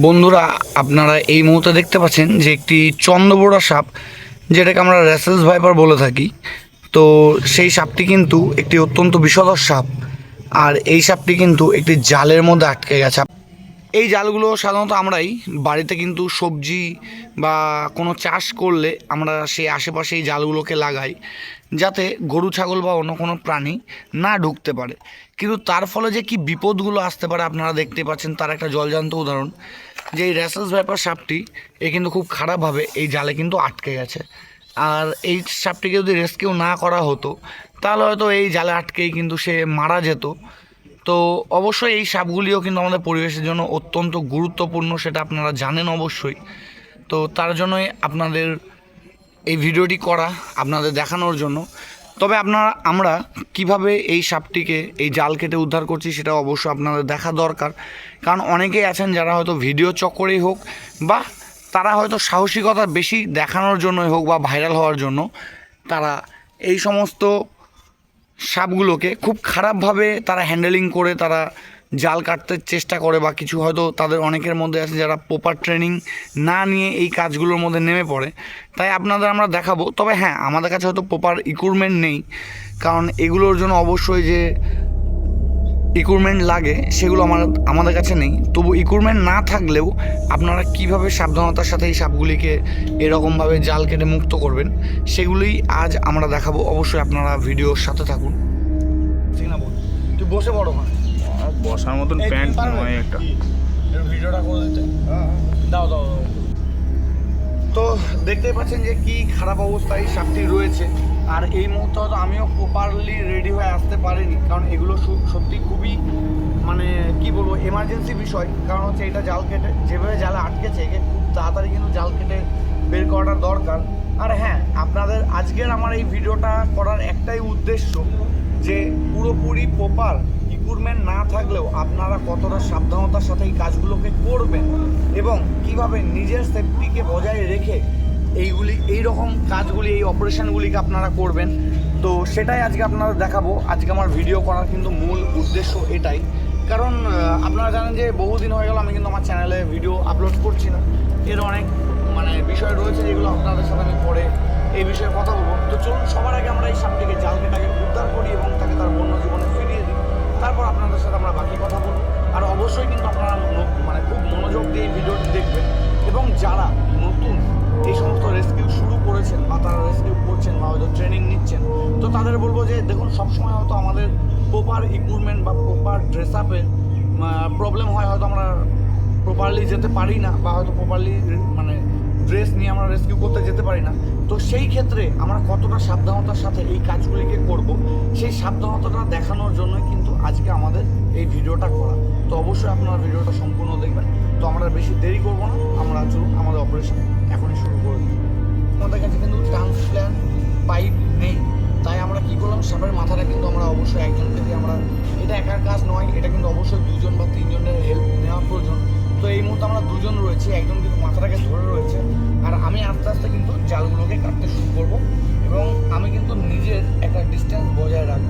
বন্ধুরা, আপনারা এই মুহূর্তে দেখতে পাচ্ছেন যে একটি চন্দ্রবোড়া সাপ, যেটাকে আমরা র্যাসেলস ভাইপার বলে থাকি। তো সেই সাপটি কিন্তু একটি অত্যন্ত বিষধর সাপ, আর এই সাপটি কিন্তু একটি জালের মধ্যে আটকে গেছে। এই জালগুলো সাধারণত আমরাই বাড়িতে কিন্তু সবজি বা কোনো চাষ করলে আমরা সেই আশেপাশে এই জালগুলোকে লাগাই। যাতে গরু, ছাগল বা অন্য কোনো প্রাণী না ঢুকতে পারে। কিন্তু তার ফলে যে কি বিপদগুলো আসতে পারে আপনারা দেখতে পাচ্ছেন, তার একটা জলজান্ত উদাহরণ। যে এই র্যাসেলস ব্যাপার সাপটি, এ কিন্তু খুব খারাপভাবে এই জালে কিন্তু আটকে গেছে। আর এই সাপটিকে যদি রেস্কিউ না করা হতো, তাহলে হয়তো এই জালে আটকেই কিন্তু সে মারা যেত। তো অবশ্যই এই সাপগুলিও কিন্তু আমাদের পরিবেশের জন্য অত্যন্ত গুরুত্বপূর্ণ, সেটা আপনারা জানেন অবশ্যই। তো তার জন্যই আপনাদের এই ভিডিওটি করা আপনাদের দেখানোর জন্য। তবে আপনারা, আমরা কীভাবে এই সাপটিকে, এই জাল কেটে উদ্ধার করছি সেটা অবশ্যই আপনাদের দেখা দরকার। কারণ অনেকেই আছেন যারা হয়তো ভিডিও চক্করেই হোক বা তারা হয়তো সাহসিকতা বেশি দেখানোর জন্যই হোক বা ভাইরাল হওয়ার জন্য, তারা এই সমস্ত সাপগুলোকে খুব খারাপভাবে তারা হ্যান্ডেলিং করে, তারা জাল কাটতে চেষ্টা করে বা কিছু হয়তো তাদের অনেকের মধ্যে আছে যারা প্রপার ট্রেনিং না নিয়ে এই কাজগুলোর মধ্যে নেমে পড়ে। তাই আপনাদের আমরা দেখাবো। তবে হ্যাঁ আমাদের কাছে হয়তো প্রপার ইকুইপমেন্ট নেই। কারণ এগুলোর জন্য অবশ্যই যে ইকুইপমেন্ট লাগে, সেগুলো আমার, আমাদের কাছে নেই। তবু ইকুইপমেন্ট না থাকলেও আপনারা কীভাবে সাবধানতার সাথে এই সাপগুলিকে এরকমভাবে জাল কেটে মুক্ত করবেন, সেগুলি আজ আমরা দেখাবো। অবশ্যই আপনারা ভিডিওর সাথে থাকুন। ঠিক না তুই বসে বড় আর বসার মতন এই, প্যান্ট নয় একটা ভিডিওটা করে দিতে। দাও দাও দাও। তো দেখতেই পাচ্ছেন যে কি খারাপ অবস্থায় সাপটি রয়েছে। আর এই মুহূর্তে হয়তো আমিও প্রপারলি রেডি হয়ে আসতে পারিনি কারণ এগুলো সত্যি খুবই মানে কি বলব এমার্জেন্সি বিষয়। কারণ হচ্ছে এটা জাল কেটে যেভাবে জালে আটকেছে একে খুব তাড়াতাড়ি কিন্তু জাল কেটে বের করাটা দরকার। আর হ্যাঁ আপনাদের আজকের আমার এই ভিডিওটা করার একটাই উদ্দেশ্য যে পুরোপুরি প্রপার ইকুইপমেন্ট না থাকলেও আপনারা কতটা সাবধানতার সাথে এই কাজগুলোকে করবেন এবং কীভাবে নিজের সেফটিকে বজায় রেখে এইগুলি এই রকম কাজগুলি, এই অপারেশনগুলিকে আপনারা করবেন। তো সেটাই আজকে আপনারা দেখাবো। আজকে আমার ভিডিও করার কিন্তু মূল উদ্দেশ্য এটাই। কারণ আপনারা জানেন যে বহুদিন হয়ে গেল আমি কিন্তু আমার চ্যানেলে ভিডিও আপলোড করছি না। এর অনেক মানে বিষয় রয়েছে যেগুলো আপনাদের সাথে আমি পরে এই বিষয়ে কথা বলব। তো চলুন, সবার আগে আমরা এই সাপটিকে জালকেটাকে উদ্ধার করি এবং তাকে তার বন্য জীবনে তারপর আপনাদের সাথে আমরা বাকি কথা বলব। আর অবশ্যই কিন্তু আপনারা মানে খুব মনোযোগ দিয়ে ভিডিওটি দেখবেন। এবং যারা নতুন এই সমস্ত রেস্কিউ শুরু করেছেন বা তারা রেস্কিউ করছেন বা হয়তো ট্রেনিং নিচ্ছেন, তো তাদের বলব যে, দেখুন, সবসময় হয়তো আমাদের প্রপার ইকুইপমেন্ট বা প্রপার ড্রেস আপের প্রবলেম হয়, হয়তো আমরা প্রপারলি যেতে পারি না বা হয়তো প্রপারলি মানে ড্রেস নিয়ে আমরা রেস্কিউ করতে যেতে পারি না। তো সেই ক্ষেত্রে আমরা কতটা সাবধানতার সাথে এই কাজগুলিকে করব, সেই সাবধানতাটা দেখানোর জন্যই কিন্তু আজকে আমাদের এই ভিডিওটা করা। তো অবশ্যই আপনারা ভিডিওটা সম্পূর্ণ দেখবেন। তো আমরা বেশি দেরি করব না, আমরা চলুন আমাদের অপারেশন এখনই শুরু করে দিই। আমাদের কাছে কিন্তু ট্রান্সপ্ল্যান্ট পাইপ নেই। তাই আমরা কি করলাম, সাপের মাথাটা কিন্তু আমরা অবশ্যই একজনকে দিয়ে আমরা এটা একার কাজ নয়, এটা কিন্তু অবশ্যই দুজন বা তিনজনের হেল্প দুজন রয়েছে, একজন কিন্তু মাথাটাকে ধরে রয়েছে। আর আমি আস্তে আস্তে কিন্তু জালগুলোকে কাটতে শুরু করব এবং আমি কিন্তু নিজের একটা ডিস্টেন্স বজায় রাখব।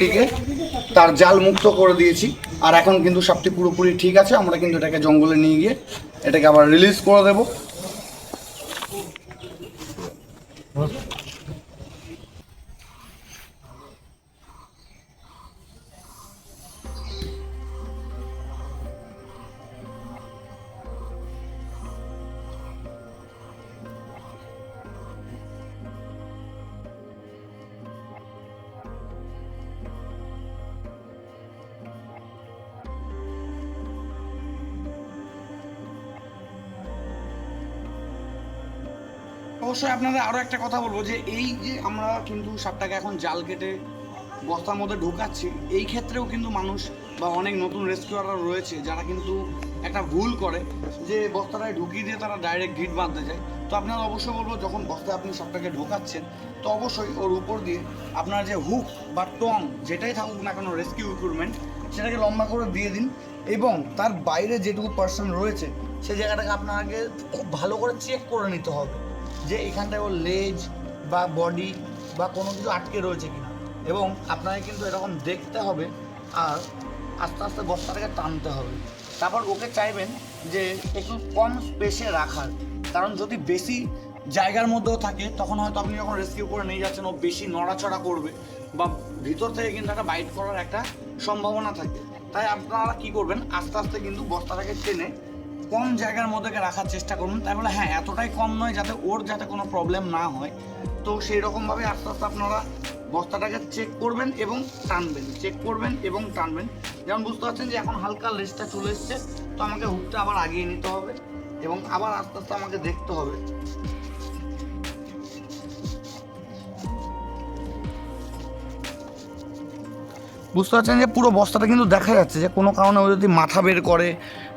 থেকে তার জাল মুক্ত করে দিয়েছি। আর এখন কিন্তু সাপটি পুরোপুরি ঠিক আছে, আমরা কিন্তু এটাকে জঙ্গলে নিয়ে গিয়ে এটাকে আবার রিলিজ করে দেব। অবশ্যই আপনাদের আরও একটা কথা বলব যে এই যে আমরা কিন্তু সাপটাকে এখন জাল কেটে বস্তার মধ্যে ঢোকাচ্ছি, এই ক্ষেত্রেও কিন্তু মানুষ বা অনেক নতুন রেস্কিউয়াররা রয়েছে যারা কিন্তু একটা ভুল করে যে বস্তাটায় ঢুকিয়ে দিয়ে তারা ডাইরেক্ট গিট বাঁধতে যায়। তো আপনারা অবশ্যই বলব যখন বস্তায় আপনি সাপটাকে ঢোকাচ্ছেন, তো অবশ্যই ওর উপর দিয়ে আপনার যে হুক বা টং যেটাই থাকুক না কেন রেস্কিউ ইকুইপমেন্ট সেটাকে লম্বা করে দিয়ে দিন এবং তার বাইরে যেটুকু পার্সন রয়েছে সেই জায়গাটাকে আপনাকে খুব ভালো করে চেক করে নিতে হবে। যে এখানটায় ওর লেজ বা বডি বা কোনো কিছু আটকে রয়েছে কিনা। এবং আপনাকে কিন্তু এরকম দেখতে হবে আর আস্তে আস্তে বস্তাটাকে টানতে হবে। তারপর ওকে চাইবেন যে একটু কম স্পেসে রাখার। কারণ যদি বেশি জায়গার মধ্যেও থাকে, তখন হয়তো আপনি যখন রেস্কিউ করে নিয়ে যাচ্ছেন, ও বেশি নড়াচড়া করবে বা ভিতর থেকে কিন্তু একটা বাইট করার একটা সম্ভাবনা থাকে। তাই আপনারা কি করবেন, আস্তে আস্তে কিন্তু বস্তাটাকে টেনে কম জায়গার মধ্যে রাখার চেষ্টা করুন। তাই বলে হ্যাঁ এতটাই কম নয় যাতে ওর যাতে কোনো প্রবলেম না হয়। তো সেই রকমভাবে আস্তে আস্তে আপনারা বস্তাটাকে চেক করবেন এবং টানবেন। চেক করবেন এবং টানবেন। যেমন বুঝতে পারছেন যে এখন হালকা লেজটা চলে এসছে। তো আমাকে হুকটা আবার আগিয়ে নিতে হবে এবং আবার আস্তে আস্তে আমাকে দেখতে হবে। বুঝতে পারছেন যে পুরো বস্তাটা কিন্তু দেখা যাচ্ছে যে কোনো কারণে ও যদি মাথা বের করে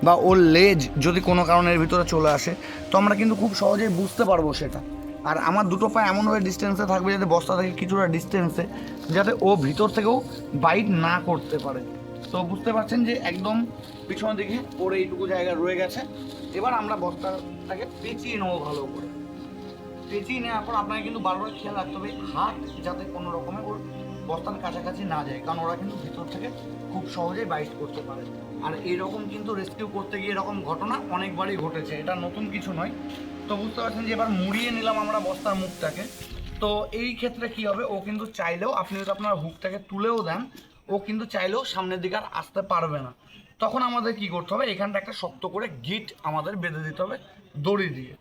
বা ওর লেজ যদি কোনো কারণের ভিতরে চলে আসে, তো আমরা কিন্তু খুব সহজেই বুঝতে পারব সেটা। আর আমার দুটো পা এমনভাবে ডিস্টেন্সে থাকবে যাতে বস্তা থেকে কিছুটা ডিস্টেন্সে যাতে ও ভিতর থেকেও বাইট না করতে পারে। তো বুঝতে পারছেন যে একদম পিছনের দিকে ওর এইটুকু জায়গা রয়ে গেছে। এবার আমরা বস্তাটাকে পেঁচিয়ে নেব ভালো করে। পেঁচিয়ে নেওয়ার পর আপনাকে কিন্তু বারবার খেয়াল রাখতে হবে, হাত যাতে কোনো রকমের ওর বস্তার কাছাকাছি না যায়, কারণ ওরা কিন্তু ভিতর থেকে খুব সহজেই বাইট করতে পারে। আর এরকম কিন্তু রেস্কিউ করতে গিয়ে এরকম ঘটনা অনেকবারই ঘটেছে। এটা নতুন কিছু নয়। তো বুঝতে পারছেন যে এবার মুড়িয়ে নিলাম আমরা বস্তার মুখটাকে। তো এই ক্ষেত্রে কি হবে? ও কিন্তু চাইলেও, আপনি যদি আপনার হুকটাকে তুলেও দেন, ও কিন্তু চাইলেও সামনের দিকে আর আসতে পারবে না। তখন আমাদের কি করতে হবে? এখানটা একটা শক্ত করে গিট আমাদের বেঁধে দিতে হবে দড়ি দিয়ে।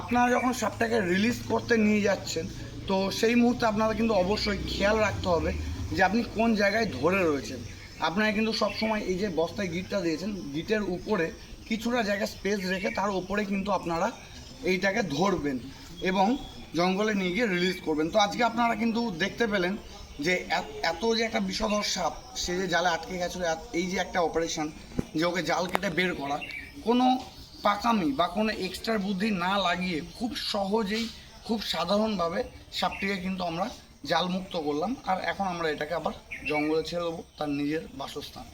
আপনারা যখন সাপটাকে রিলিজ করতে নিয়ে যাচ্ছেন, তো সেই মুহূর্তে আপনারা কিন্তু অবশ্যই খেয়াল রাখতে হবে যে আপনি কোন জায়গায় ধরে রয়েছেন। আপনারা কিন্তু সবসময় এই যে বস্তায় গিটটা দিয়েছেন, গিটের উপরে কিছুটা জায়গা স্পেস রেখে তার উপরে কিন্তু আপনারা এইটাকে ধরবেন এবং জঙ্গলে নিয়ে গিয়ে রিলিজ করবেন। তো আজকে আপনারা কিন্তু দেখতে পেলেন যে এত যে একটা বিষধর সাপ, সে যে জালে আটকে গেছিল এই যে একটা অপারেশন যে ওকে জাল কেটে বের করা, কোনো পাকামি বা কোনো এক্সট্রা বুদ্ধি না লাগিয়ে খুব সহজেই, খুব সাধারণভাবে সাপটিকে কিন্তু আমরা জালমুক্ত করলাম। আর এখন আমরা এটাকে আবার জঙ্গলে ছেড়ে দেবো, তার নিজের বাসস্থান।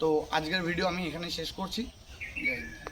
তো আজকের ভিডিও আমি এখানে শেষ করছি। জয় হিন্দ।